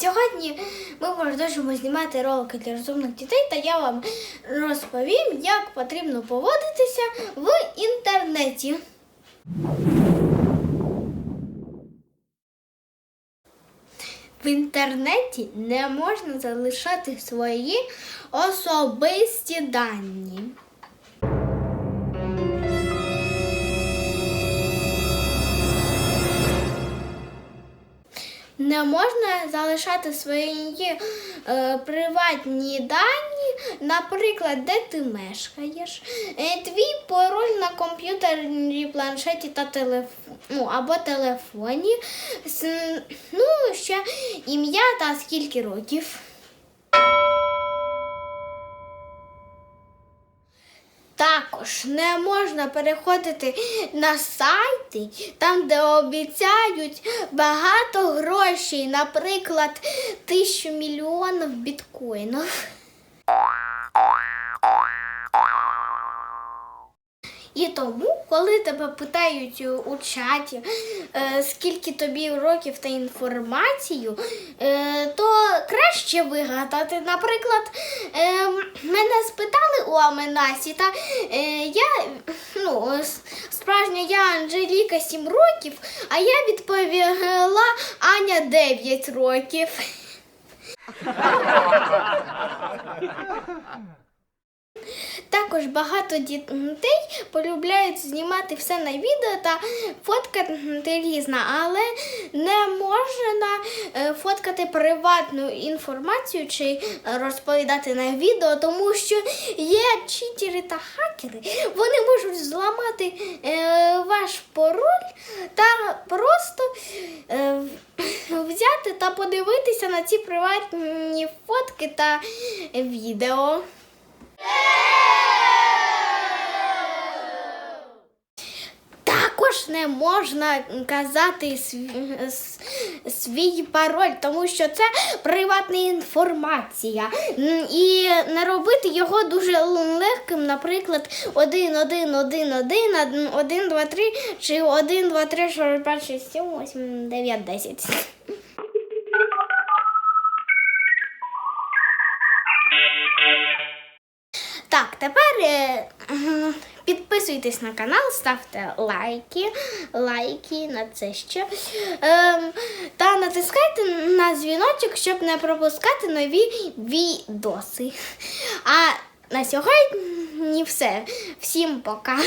Сьогодні ми продовжимо знімати ролики для розумних дітей, та я вам розповім, як потрібно поводитися в інтернеті. В інтернеті не можна залишати свої особисті дані. Не можна залишати свої е, приватні дані, наприклад, де ти мешкаєш, е, твій пароль на комп'ютері, планшеті та телефон, ну, або телефоні, ну, ще ім'я та скільки років. Також не можна переходити на сайти, там, де обіцяють багато грошей, наприклад, тисячу мільйонів біткоїнів. І тому, коли тебе питають у чаті, е, скільки тобі років та інформацію, е, то краще вигадати. Наприклад, е, мене спитали у Аменасі, та е, я ну, справжня я Анжеліка 7 років, а я відповіла Аня 9 років. Також багато дітей полюбляють знімати все на відео та фоткати різне, але не можна е, фоткати приватну інформацію чи розповідати на відео, тому що є читери та хакери. Вони можуть зламати е, ваш пароль та просто е, взяти та подивитися на ці приватні фотки та відео. Також не можна казати свій, пароль, тому що це приватна інформація. І не робити його дуже легким, наприклад, 1, 1, 1, 1, 1, 2, 3 чи 1, 2, 3, 4, 5, 6, 7, 8, 9, 10. Так, тепер е, підписуйтесь на канал, ставте лайки, лайки на це ще. Е, та натискайте на дзвіночок, щоб не пропускати нові відоси. А на сьогодні все. Всім пока.